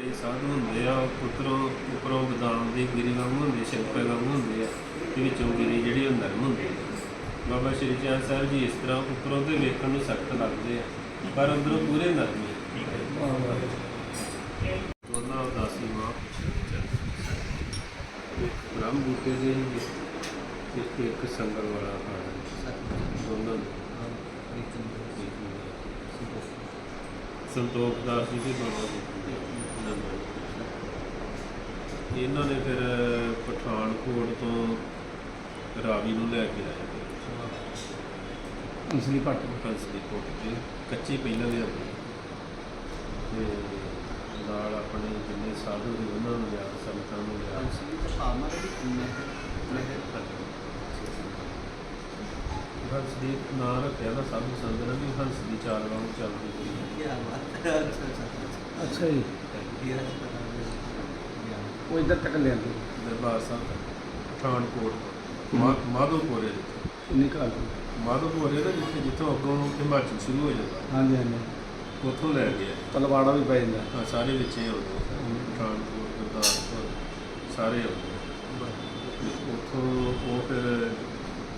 ਕਈ ਸਾਧੂ ਹੁੰਦੇ ਆ ਉੱਪਰੋਂ ਉੱਪਰੋਂ ਬਦਾਮ ਦੀ ਗਿਰੀ ਵਾਂਗ ਹੁੰਦੇ ਸ਼ਿਲਪੇ ਵਾਂਗ ਹੁੰਦੇ ਆ ਤੇ ਵਿੱਚੋਂ ਗਿਰੀ ਜਿਹੜੀ ਉਹ ਨਰਮ ਹੁੰਦੀ ਹੈ ਬਾਬਾ ਸ਼੍ਰੀ ਚੰਦ ਸਾਹਿਬ ਜੀ ਇਸ ਤਰ੍ਹਾਂ ਉੱਪਰੋਂ ਤੇ ਵੇਖਣ ਨੂੰ ਸਖਤ ਲੱਗਦੇ ਆ ਪਰ ਅੰਦਰੋਂ ਪੂਰੇ ਨਰਮ ਹੈ ਦੋਨਾਂ ਉਦਾਸੀ ਮਾਂ ਇੱਕ ਬ੍ਰਹਮ ਬੂਟੇ ਦੇ ਹੀ ਇੱਕ ਇੱਕ ਸੰਗਲ ਵਾਲਾ ਹਾਂ। ਦੋਨਾਂ। ਸੰਤੋਖ ਦਾਸ ਜੀ ਦੇ ਬਾਬਾ ਜੀ ਇਹਨਾਂ ਨੇ ਫਿਰ ਪਠਾਨਕੋਟ ਤੋਂ ਰਾਵੀ ਨੂੰ ਲੈ ਕੇ ਆਏ ਅਸਲੀ ਪੱਟ ਕੰਸਲੀ ਕੋਟ ਤੇ ਕੱਚੀ ਪਹਿਲਾਂ ਲਿਆਂਦੀ ਤੇ ਨਾਲ ਆਪਣੇ ਜਿੰਨੇ ਸਾਧੂ ਸੀ ਉਹਨਾਂ ਨੂੰ ਲਿਆ ਸੰਤਾਂ ਨੂੰ ਲਿਆ। ਹੰਸ ਦੀ ਨਾਂ ਰੱਖਿਆ ਨਾ ਸਾਧੂ ਸੰਤ ਨੇ ਵੀ ਹੰਸ ਦੀ ਚਾਲ ਵਾਂਗ ਚੱਲਦੀ ਹੋਈ ਅੱਛਾ ਜੀ। ਉਹ ਇੱਧਰ ਤੱਕ ਲਿਆਂਦੇ ਦਰਬਾਰ ਸਾਹਿਬ ਪਠਾਨਕੋਟ ਮਾ- ਮਾਧੋਪੁਰੇ ਦੇ ਕਿੰਨੀ ਕਾਲ ਮਾਧੋਪੁਰੇ ਦਾ ਜਿੱਥੇ ਜਿੱਥੋਂ ਅੱਗੋਂ ਹਿਮਾਚਲ ਸ਼ੁਰੂ ਹੋ ਜਾਂਦਾ। ਹਾਂਜੀ ਹਾਂਜੀ। ਉੱਥੋਂ ਲੈ ਗਏ ਤਲਵਾੜਾ ਵੀ ਪੈ ਜਾਂਦਾ। ਆ ਸਾਰੇ ਵਿੱਚ ਹੀ ਆਉਂਦੇ ਪਠਾਨਕੋਟ ਗੁਰਦਾਸਪੁਰ ਸਾਰੇ ਆਉਂਦੇ ਉੱਥੋਂ ਉਹ ਫਿਰ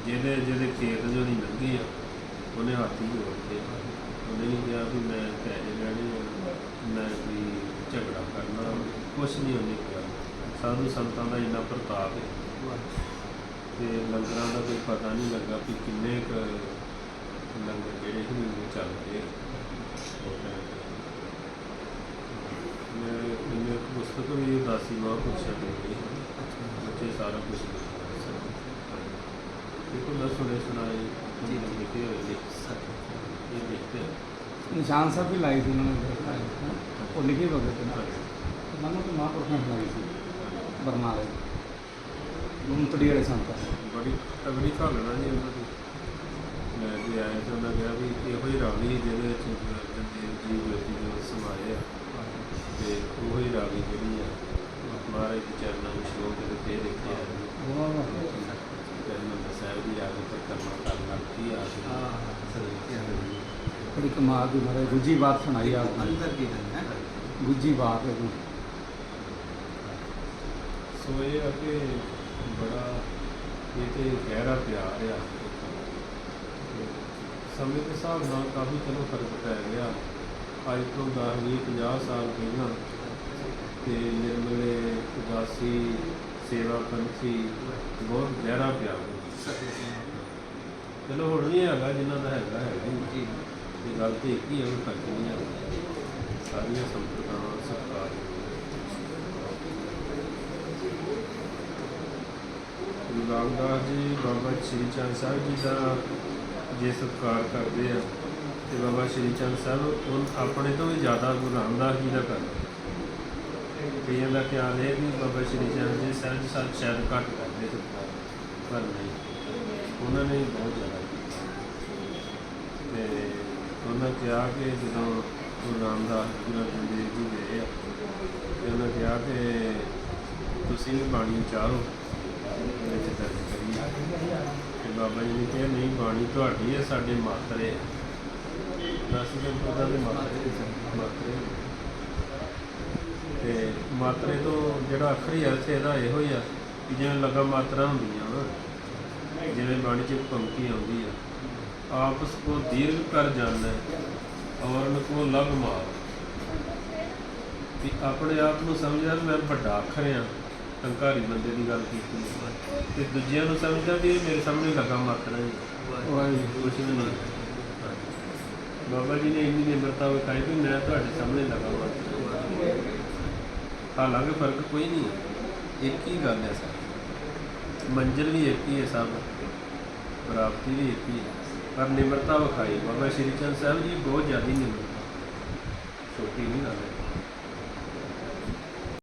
ਜਿਹਦੇ ਜਿਹਦੇ ਖੇਤ ਜੋ ਨਹੀਂ ਲੰਘੀ ਆ ਉਹਨੇ ਹਾਥੀ ਜੋੜ ਕੇ ਉਹਨੇ ਨਹੀਂ ਕਿਹਾ ਵੀ ਮੈਂ ਪੈਸੇ ਲੈਣੇ ਆ ਮੈਂ ਵੀ ਝਗੜਾ ਕਰਨਾ ਕੁਛ ਨਹੀਂ ਉਹਨੇ ਕਿਹਾ ਸਾਧੂ ਸੰਤਾਂ ਦਾ ਇੰਨਾ ਪ੍ਰਤਾਪ ਹੈ। ਤੇ ਲੰਗਰਾਂ ਦਾ ਕੋਈ ਪਤਾ ਨਹੀਂ ਲੱਗਾ ਵੀ ਕਿੰਨੇ ਕੁ ਲੰਗਰ ਜਿਹੜੇ ਸੀ ਉਹ ਚੱਲਦੇ। ਮੈਂ ਮੈਨੂੰ ਇੱਕ ਪੁਸਤਕ ਵੀ ਉਦਾਸੀ ਮਾਂ ਪੁੱਛਿਆ ਗਈ ਬੱਚੇ ਸਾਰਾ ਕੁਝ ਦੇਖੋ ਨਾ ਸੁਣੇ ਸੁਣਾਏ ਜੀ ਲਿਖੇ ਹੋਏ ਨੇ। ਇਹ ਲਿਖਤੇ ਨਿਸ਼ਾਨ ਸਾਹਿਬ ਵੀ ਲਾਈ ਸੀ ਉਹਨਾਂ ਨੇ। ਉਹ ਲਿਖੇ ਵਗੇ ਤੇ ਨਾਲ ਮੈਨੂੰ ਤਾਂ ਮਹਾਂਪੁਰਖਾਂ ਨੇ ਲਾਈ ਸੀ। ਬਰਨਾਲੇ ਗੁੰਤੜੀ ਵਾਲੇ ਸੰਤ। ਬੜੀ ਤਗੜੀ ਘਾਲਣਾ ਜੀ ਉਹਨਾਂ ਦੀ। ਮੈਂ ਜੀ ਆਇਆ ਤਾਂ ਉਹਨਾਂ ਕਿਹਾ ਵੀ ਇਹੋ ਹੀ ਰਾਵੀ ਜਿਹਦੇ ਵਿੱਚ ਜੰਦੇਵ ਜੀ ਜੋਤੀ ਜੋ ਸਮਾਏ ਆ। ਤੇ ਉਹੋ ਹੀ ਰਾਵੀ ਜਿਹੜੀ ਆ। ਮਹਾਰਾਜ ਦੇ ਚਰਨਾਂ ਵਿੱਚ ਸ਼ਲੋਕ ਦੇ ਤੇ ਦੇਖਿਆ। ਵਾਹ ਵਾਹ। ਕਰਨਾ ਸਾਹਿਬ ਦੀ ਆਗੇ ਪਰ ਕਰਨਾ ਕਰਨਾ ਕੀ ਆ ਬੜੀ ਕਮਾਲ ਦੀ ਮਾਰੇ ਗੁੱਜੀ ਬਾਤ ਸੁਣਾਈ ਆਪ ਨੇ ਗੁੱਜੀ ਬਾਤ ਹੈ? ਸੋ ਇਹ ਆ ਕਿ ਬੜਾ ਇਹ ਤੇ ਗਹਿਰਾ ਪਿਆਰ ਆ। ਸਮੇਂ ਦੇ ਹਿਸਾਬ ਨਾਲ ਕਾਫੀ ਚਲੋ ਫ਼ਰਕ ਪੈ ਗਿਆ। ਅੱਜ ਤੋਂ 10 ਵੀਹ 50 ਸਾਲ ਪਹਿਲਾਂ ਤੇ ਨਿਰਮਲੇ ਉਦਾਸੀ ਸੇਵਾ ਪੰਥੀ ਬਹੁਤ ਗਹਿਰਾ ਪਿਆਰ ਚਲੋ ਹੁਣ ਵੀ ਹੈਗਾ ਜਿਨ੍ਹਾਂ ਦਾ ਹੈਗਾ ਹੈਗਾ ਹੀ। ਇਹ ਗੱਲ ਤੇ ਇੱਕ ਹੀ ਹੈ ਉਹ ਫ਼ਰਕ ਨਹੀਂ ਹੈ ਸਾਰੀਆਂ ਸੰਪਰਦਾਵਾਂ ਸਤਿਕਾਰ। ਗੁਰੂ ਰਾਮਦਾਸ ਜੀ, ਬਾਬਾ ਸ਼੍ਰੀ ਚੰਦ ਸਾਹਿਬ ਜੀ ਦਾ ਜੇ ਸਤਿਕਾਰ ਕਰਦੇ ਆ ਤੇ ਬਾਬਾ ਸ਼੍ਰੀ ਚੰਦ ਸਾਹਿਬ ਉਹ ਆਪਣੇ ਤੋਂ ਵੀ ਜ਼ਿਆਦਾ ਗੁਰੂ ਰਾਮਦਾਸ ਜੀ ਦਾ ਕਰਦੇ ਕਈਆਂ ਦਾ ਖਿਆਲ ਹੈ ਕਿ ਬਾਬਾ ਸ਼੍ਰੀ ਚੰਦ ਜੀ ਸਾਹਿਬ ਸਾਹਿਬ ਸ਼ਾਇਦ ਘੱਟ ਕਰਦੇ ਸਤਿਕਾਰ ਪਰ ਨਹੀਂ। ਉਹਨਾਂ ਨੇ ਬਹੁਤ ਜ਼ਿਆਦਾ ਕੀਤਾ। ਤੇ ਉਹਨਾਂ ਕਿਹਾ ਕਿ ਜਦੋਂ ਗੁਰੂ ਰਾਮਦਾਸ ਜੀ ਨਾਲ ਜੀ ਜੀ ਗਏ ਆ, ਤੇ ਉਹਨਾਂ ਕਿਹਾ ਕਿ ਤੁਸੀਂ ਵੀ ਬਾਣੀ ਚਾਹੋ ਵਿੱਚ ਦਰਜ ਕਰੀ ਤੇ ਬਾਬਾ ਜੀ ਨੇ ਕਿਹਾ, ਨਹੀਂ, ਬਾਣੀ ਤੁਹਾਡੀ ਹੈ, ਸਾਡੇ ਮਾਤਰੇ ਹੈ। ਦਸ ਦਿਨ ਪਤਾ ਦੇ ਮਾਤਰੇ ਮਾਤਰੇ ਤੇ ਮਾਤਰੇ ਤੋਂ ਜਿਹੜਾ ਅੱਖਰੀ ਅਰਥ ਇਹਦਾ ਇਹੋ ਹੀ ਆ ਕਿ ਜਿਵੇਂ ਲਗਾ ਮਾਤਰਾ ਹੁੰਦੀਆਂ ਵਾ ਜਿਵੇਂ ਬਾਣੀ ਚ ਪੰਕਤੀ ਆਉਂਦੀ ਆ ਆਪਸ ਕੋ ਦੀਰਘ ਕਰ ਜਾਣਾ ਔਰ ਕੋ ਲਗ ਮਾਰ। ਵੀ ਆਪਣੇ ਆਪ ਨੂੰ ਸਮਝਿਆ, ਮੈਂ ਵੱਡਾ ਅੱਖਰ ਆ ਹੰਕਾਰੀ ਬੰਦੇ ਦੀ ਗੱਲ ਕੀਤੀ ਹੈ। ਤੇ ਦੂਜਿਆਂ ਨੂੰ ਸਮਝਦਾ ਵੀ ਇਹ ਮੇਰੇ ਸਾਹਮਣੇ ਲਗਾ ਮਾਤਰਾ ਹੀ ਵਾਹਿਗੁਰੂ। ਕੁਛ ਵੀ ਨਹੀਂ। ਬਾਬਾ ਜੀ ਨੇ ਇੰਨੀ ਨਿਮਰਤਾ ਵਿਖਾਈ ਵੀ ਮੈਂ ਤੁਹਾਡੇ ਸਾਹਮਣੇ ਲਗਾ ਮਾਤਰਾ। ਹਾਲਾਂਕਿ ਫ਼ਰਕ ਕੋਈ ਨਹੀਂ ਹੈ। ਇੱਕ ਹੀ ਗੱਲ ਹੈ ਸਰ। ਮੰਜ਼ਿਲ ਵੀ ਇੱਕ ਹੀ ਹੈ ਸਭ। ਪ੍ਰਾਪਤੀ ਵੀ ਇੱਕ ਹੀ ਹੈ। ਪਰ ਨਿਮਰਤਾ ਵਿਖਾਈ। ਬਾਬਾ ਸ਼੍ਰੀ ਚੰਦ ਸਾਹਿਬ ਜੀ ਬਹੁਤ ਜ਼ਿਆਦਾ ਨਿਮਰਤਾ। ਛੋਟੀ ਨਹੀਂ ਗੱਲ ਹੈ।